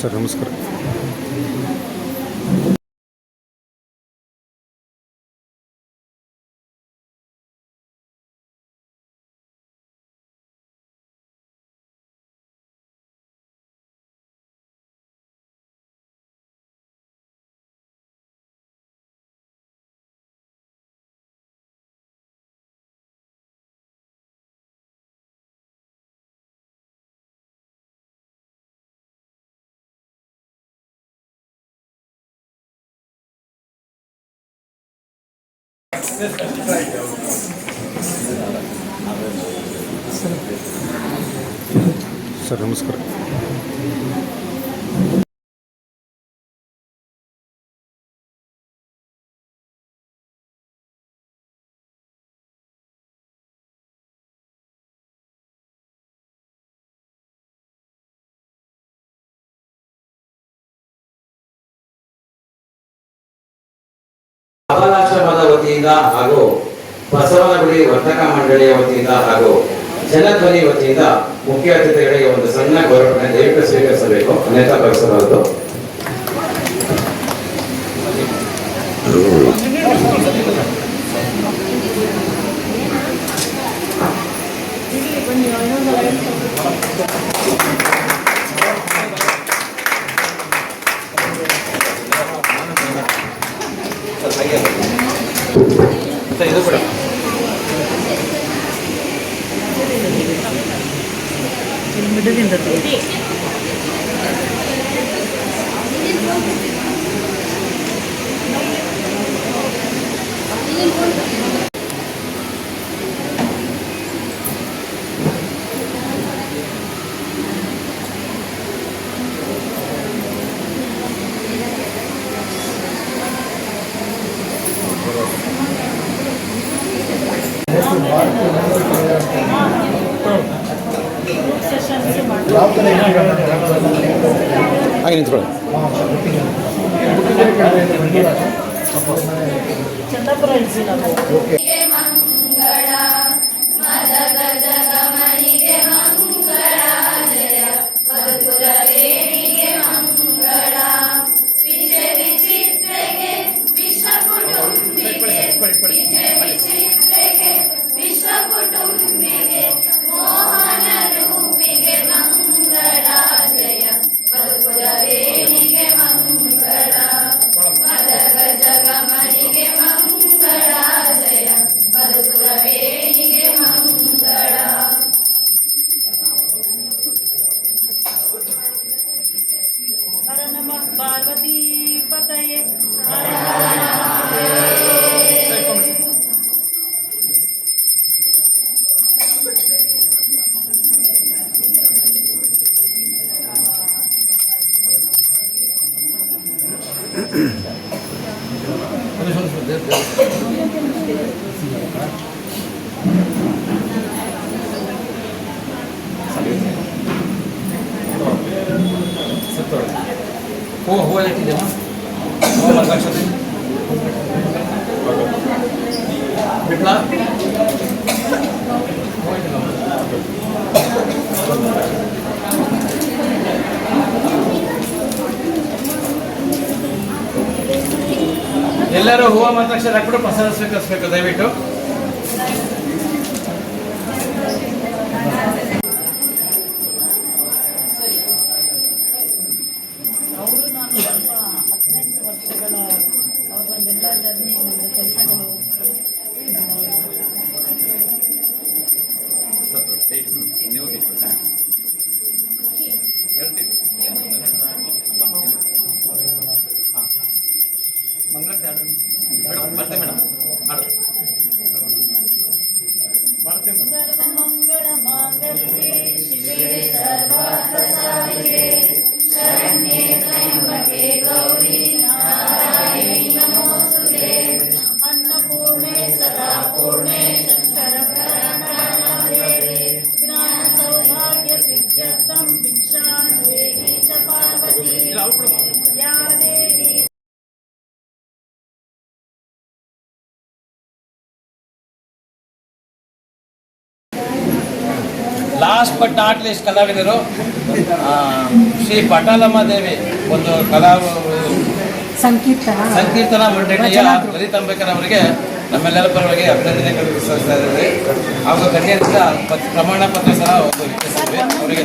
Sir ನಮಸ್ಕಾರ sir ನಮಸ್ಕಾರ. ವತಿಯಿಂದ ಹಾಗೂ ಬಸವನಗುಡಿ ವರ್ತಕ ಮಂಡಳಿಯ ವತಿಯಿಂದ ಹಾಗೂ ಜನಧ್ವನಿ ವತಿಯಿಂದ ಮುಖ್ಯ ಅತಿಥಿಗಳಿಗೆ ಒಂದು ಸಣ್ಣ ಗೌರವವನ್ನು ದಯವಿಟ್ಟು ಸ್ವೀಕರಿಸಬೇಕು. ಅನೇಕ ಬಯಸಬಾರದು هو هو اللي كده هو ما رجعش بيطلع هو اللي ಎಲ್ಲರೂ ಹೂವು ಮಂತ್ರಾಕ್ಷರ ಹಾಕ್ಬಿಟ್ಟು ಪ್ರಸಾದ ಸ್ವೀಕರಿಸಬೇಕು ದಯವಿಟ್ಟು. ಲಾಸ್ಟ್ ಬಟ್ ನಾಟ್ ಲೀಸ್ಟ್ ಕಲಾವಿದರು ಶ್ರೀ ಪಟಾಲಮ್ಮ ದೇವಿ ಒಂದು ಕಲಾ ಸಂಕೀರ್ತನ. ಸಂಕೀರ್ತನಾ ಮಂಡಳಿಯ ಲಲಿತ್ ಅಂಬೇಕರ್ ಅವರಿಗೆ ನಮ್ಮೆಲ್ಲರ ಪರವಾಗಿ ಅಭಿನಂದನೆಗಳು ಸಲ್ಲಿಸ್ತಾ ಇದ್ದೀವಿ. ಹಾಗೂ ಗಣ್ಯರಿಂದ ಪ್ರಮಾಣ ಪತ್ರ ಸಹ ಒಂದು ಅವರಿಗೆ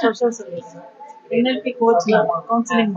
social service N L P coach counselling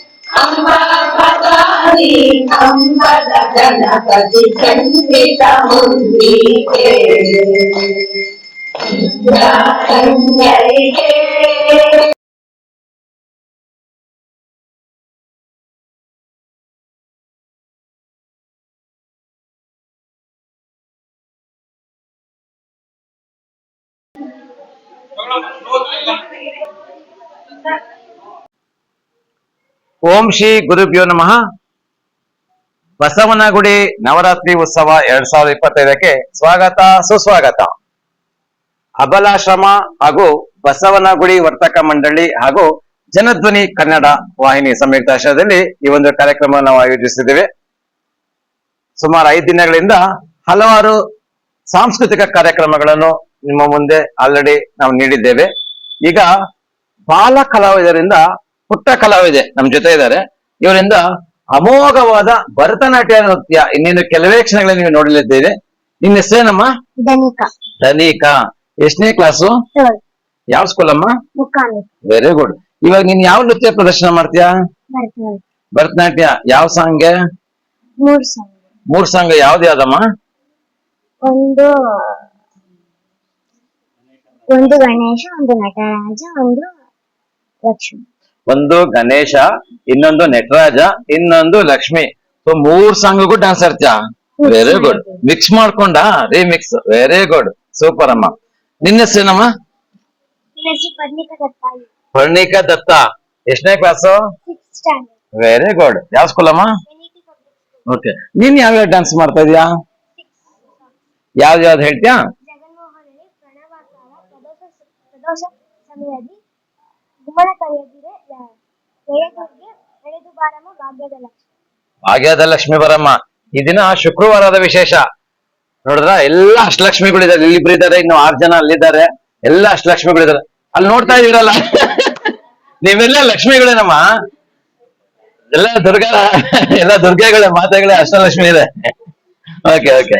అంబపదాని అంబద Ganapati చండితముంది Indra Sanjaya ಓಂ ಶ್ರೀ ಗುರುಭ್ಯೋ ನಮಃ. ಬಸವನಗುಡಿ ನವರಾತ್ರಿ ಉತ್ಸವ ಎರಡ್ ಸಾವಿರದ ಇಪ್ಪತ್ತೈದಕ್ಕೆ ಸ್ವಾಗತ, ಸುಸ್ವಾಗತ. ಅಬಲಾಶ್ರಮ ಹಾಗೂ ಬಸವನಗುಡಿ ವರ್ತಕ ಮಂಡಳಿ ಹಾಗೂ ಜನಧ್ವನಿ ಕನ್ನಡ ವಾಹಿನಿ ಸಂಯುಕ್ತ ಆಶ್ರಯದಲ್ಲಿ ಈ ಒಂದು ಕಾರ್ಯಕ್ರಮ ನಾವು ಆಯೋಜಿಸಿದ್ದೇವೆ ಸುಮಾರು ಐದು ದಿನಗಳಿಂದ ಹಲವಾರು ಸಾಂಸ್ಕೃತಿಕ ಕಾರ್ಯಕ್ರಮಗಳನ್ನು ನಿಮ್ಮ ಮುಂದೆ ಆಲ್ರೆಡಿ ನಾವು ನೀಡಿದ್ದೇವೆ. ಈಗ ಬಾಲ ಕಲಾವಿದರಿಂದ ಪುಟ್ಟ ಕಲಾವಿದೆ ನಮ್ ಜೊತೆ ಇದ್ದಾರೆ. ಇವರಿಂದ ಅಮೋಘವಾದ ಭರತನಾಟ್ಯ ನೃತ್ಯ ಇನ್ನೇನು ಕೆಲವೇ ಕ್ಷಣಗಳಲ್ಲಿ ನೀವು ನೋಡಲಿದ್ದೀರಿ. ನಿನ್ನ ಹೆಸರೇನಮ್ಮ ಧನಿಕಾ. ಎಷ್ಟನೇ ಕ್ಲಾಸು ಯಾವ ಸ್ಕೂಲ್ ಅಮ್ಮ? ವೆರಿ ಗುಡ್ ಇವಾಗ ನೀನ್ ಯಾವ ನೃತ್ಯ ಪ್ರದರ್ಶನ ಮಾಡ್ತೀಯಾ? ಭರತನಾಟ್ಯ. ಯಾವ ಸಾಂಗ್. ಮೂರ್ ಸಾಂಗ್ ಯಾವ್ದು ಯಾವ್ದಮ್ಮ? ಒಂದು ಒಂದು ಗಣೇಶ ಒಂದು ನಟರಾಜ ಒಂದು ಲಕ್ಷ್ಮಿ. ಒಂದು ಗಣೇಶ ಇನ್ನೊಂದು ನಟರಾಜ ಇನ್ನೊಂದು ಲಕ್ಷ್ಮಿ. ಸೊ ಮೂರ್ ಸಾಂಗ್ಗೂ ಡ್ಯಾನ್ಸ್ ಆಡ್ತೀಯಾ ವೆರಿ ಗುಡ್ ಮಿಕ್ಸ್ ಮಾಡ್ಕೊಂಡ? ಮಿಕ್ಸ್ ವೆರಿ ಗುಡ್ ಸೂಪರ್ ಅಮ್ಮ. ನಿನ್ನ ಹೆಸರೇನಮ್ಮ? ಪರ್ಣಿಕಾ ದತ್ತ. ಎಷ್ಟನೇ ಕ್ಲಾಸು ವೆರಿ ಗುಡ್ ಯಾವ ಸ್ಕೂಲ್ ಅಮ್ಮ? ಓಕೆ ನೀನ್ ಯಾವ್ಯಾವ ಡ್ಯಾನ್ಸ್ ಮಾಡ್ತಾ ಇದೀಯಾ? ಯಾವ್ದು ಯಾವ್ದು ಹೇಳ್ತೀಯಾ? ಭಾಗ್ಯದ ಲಕ್ಷ್ಮಿ ಭಾಗ್ಯದ ಬರಮ್ಮ. ಈ ದಿನ ಶುಕ್ರವಾರದ ವಿಶೇಷ. ನೋಡಿದ್ರ, ಎಲ್ಲ ಅಷ್ಟಲಕ್ಷ್ಮಿಗಳಿದ್ದಾರೆ. ಇಲ್ಲಿಬ್ರು ಇದ್ದಾರೆ, ಇನ್ನು ಆರ್ ಜನ ಅಲ್ಲಿದ್ದಾರೆ. ಎಲ್ಲ ಅಷ್ಟಲಕ್ಷ್ಮಿಗಳಿದ್ದಾರೆ. ಅಲ್ಲಿ ನೋಡ್ತಾ ಇದೀರಲ್ಲ ನೀವೆಲ್ಲ ಲಕ್ಷ್ಮಿಗಳೇನಮ್ಮ? ಎಲ್ಲ ದುರ್ಗಾ, ಎಲ್ಲ ದುರ್ಗೆಗಳೇ ಮಾತೆಗಳೇ ಅಷ್ಟಲಕ್ಷ್ಮಿ ಇದೆ. ಓಕೆ ಓಕೆ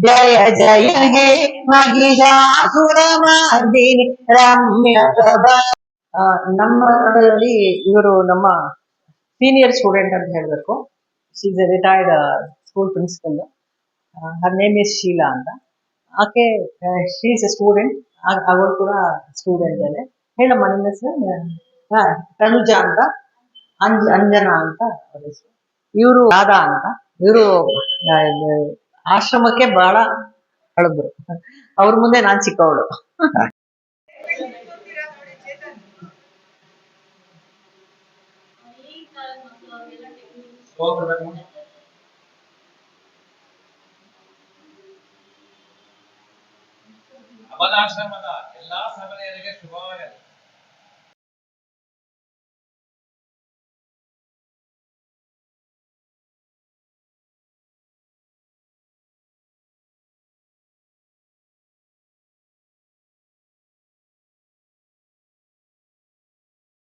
ಜಯ ಜಯ ಹೇ ಮಹಿಷಾಸುರಮರ್ದಿನಿ ರಮ್ಯ ಪ್ರಭಾ ಆ, ನಮ್ಮ ಕಡೆಯಲ್ಲಿ ಇವರು ನಮ್ಮ ಸೀನಿಯರ್ ಸ್ಟೂಡೆಂಟ್ ಅಂತ ಹೇಳ್ಬೇಕು. She's a retired school principal her name is Sheela ಅಂತ. ಆಕೆ ಶೀಸ್ ಎ ಸ್ಟೂಡೆಂಟ್ ಅವರು ಕೂಡ ಸ್ಟೂಡೆಂಟ್ ಅಲ್ಲೇ. ಹೇಳಮ್ಮ ನಿಮ್ಮ ಹೆಸರು? ತನುಜಾ ಅಂತ. ಅಂಜ ಅಂಜನಾ ಅಂತ ಇವರು ರಾಧಾ ಅಂತ. ಇವರು ಆಶ್ರಮಕ್ಕೆ ಬಹಳ ಹಳಬ್ರು ಅವ್ರ ಮುಂದೆ ನಾನ್ ಚಿಕ್ಕವಳು. ಅಮಲಾಶ್ರಮದ ಎಲ್ಲಾ ಸಭೆಯರಿಗೆ ಶುಭವಾಗಲಿ.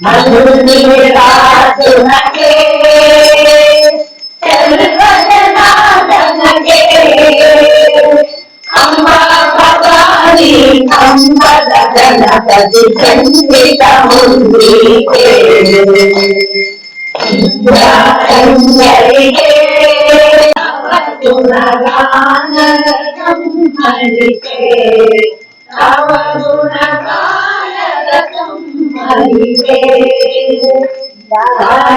మధుని రాజు నకే చంద్రనాథ నకే అంబారి అంబర గణపతి ఖండిత ఉంది దాదా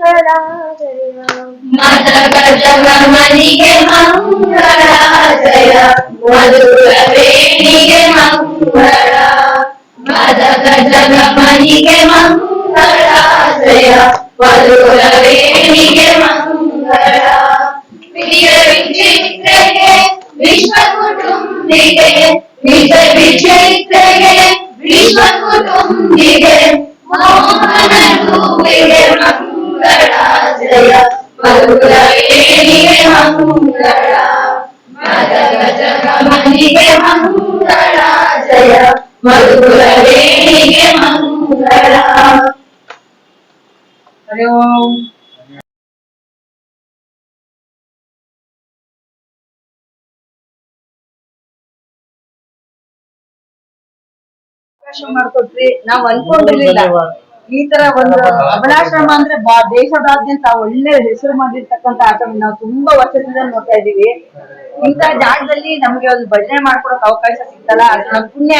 मंगला जया मत गज मणि के मंगला जया मधुर वेणी के मंगला मत गज मणि के मंगला जया मधुर वेणी के मंगला प्रिय विचित्र के विश्व कुटुंबिके निज विचित्र के विश्व कुटुंबिके मोहन रूपिके मंगला ಕುಟುಂಬಿಗೆ ಮೋಹನ ರೂಪಿಗೆ ಮಂಗಳ ಜಯ ಮಧುರ ವೇಣಿಗೆ ಮಂಗಳ ಮದಗ ಜಗಮನಿಗೆ ಮಂಗಳ ಜಯ ಮಧುರ ವೇಣಿಗೆ ಮಂಗಳ ಹರಿ ಓಂ ಅವಕಾಶ ಮಾಡ್ಕೊಟ್ರಿ ನಾವ್ ಅನ್ಕೊಂಡಿರ್ಲಿಲ್ಲ ಈ ತರ ಒಂದು ಅಬಲಾಶ್ರಮ ಅಂದ್ರೆ ದೇಶದಾದ್ಯಂತ ಒಳ್ಳೆ ಹೆಸರು ಮಾಡಿರ್ತಕ್ಕಂತ ಆಶ್ರಮ ನಾವು ತುಂಬಾ ವರ್ಷದಿಂದ ನೋಡ್ತಾ ಇದೀವಿ ಇಂತ ಜಾಗದಲ್ಲಿ ನಮ್ಗೆ ಒಂದು ಭಜನೆ ಮಾಡ್ಕೊಡಕ್ ಅವಕಾಶ ಸಿಗ್ತಲ್ಲ ಅದು ನಮ್ ಪುಣ್ಯ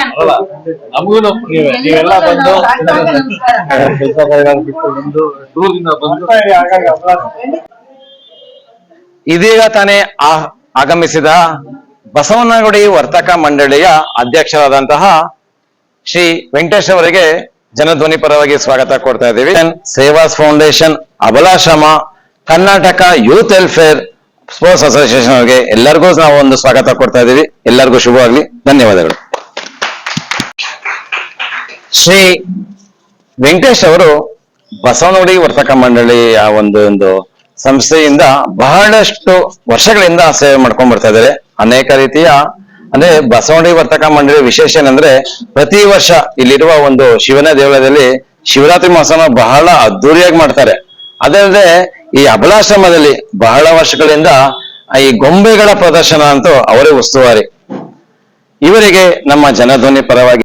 ಇದೀಗ ತಾನೇ ಆ- ಆಗಮಿಸಿದ ಬಸವನಗುಡಿ ವರ್ತಕ ಮಂಡಳಿಯ ಅಧ್ಯಕ್ಷರಾದಂತಹ ಶ್ರೀ ವೆಂಕಟೇಶ್ ಅವರಿಗೆ ಜನಧ್ವನಿ ಪರವಾಗಿ ಸ್ವಾಗತ ಕೊಡ್ತಾ ಇದ್ದೀವಿ. Sevas foundation Abalashrama Karnataka youth welfare sports association ಅವರಿಗೆ ಎಲ್ಲರಿಗೂ ನಾವು ಒಂದು ಸ್ವಾಗತ ಕೊಡ್ತಾ ಇದ್ದೀವಿ. ಎಲ್ಲರಿಗೂ ಶುಭವಾಗಲಿ. ಧನ್ಯವಾದಗಳು. ಶ್ರೀ ವೆಂಕಟೇಶ್ ಅವರು ಬಸವನಗುಡಿ ವರ್ತಕ ಮಂಡಳಿಯ ಒಂದು ಒಂದು ಸಂಸ್ಥೆಯಿಂದ ಬಹಳಷ್ಟು ವರ್ಷಗಳಿಂದ ಸೇವೆ ಮಾಡ್ಕೊಂಡ್ ಬರ್ತಾ ಇದ್ದಾರೆ. ಅನೇಕ ರೀತಿಯ ಅಂದ್ರೆ ಬಸವಂಡಿ ವರ್ತಕ ಮಂಡಳಿ ವಿಶೇಷ ಏನಂದ್ರೆ ಪ್ರತಿ ವರ್ಷ ಇಲ್ಲಿರುವ ಒಂದು ಶಿವನ ದೇವಾಲಯದಲ್ಲಿ ಶಿವರಾತ್ರಿ ಮಹೋತ್ಸವ ಬಹಳ ಅದ್ದೂರಿಯಾಗಿ ಮಾಡ್ತಾರೆ. ಅದಲ್ಲದೆ ಈ ಅಬಲಾಶ್ರಮದಲ್ಲಿ ಬಹಳ ವರ್ಷಗಳಿಂದ ಈ ಗೊಂಬೆಗಳ ಪ್ರದರ್ಶನ ಅಂತೂ ಅವರೇ ಉಸ್ತುವಾರಿ. ಇವರಿಗೆ ನಮ್ಮ ಜನಧ್ವನಿ ಪರವಾಗಿ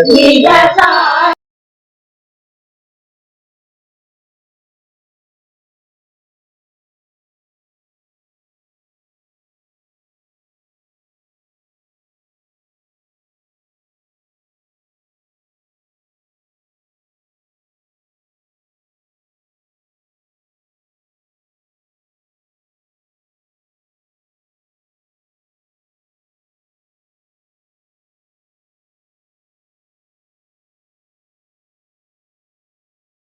你在上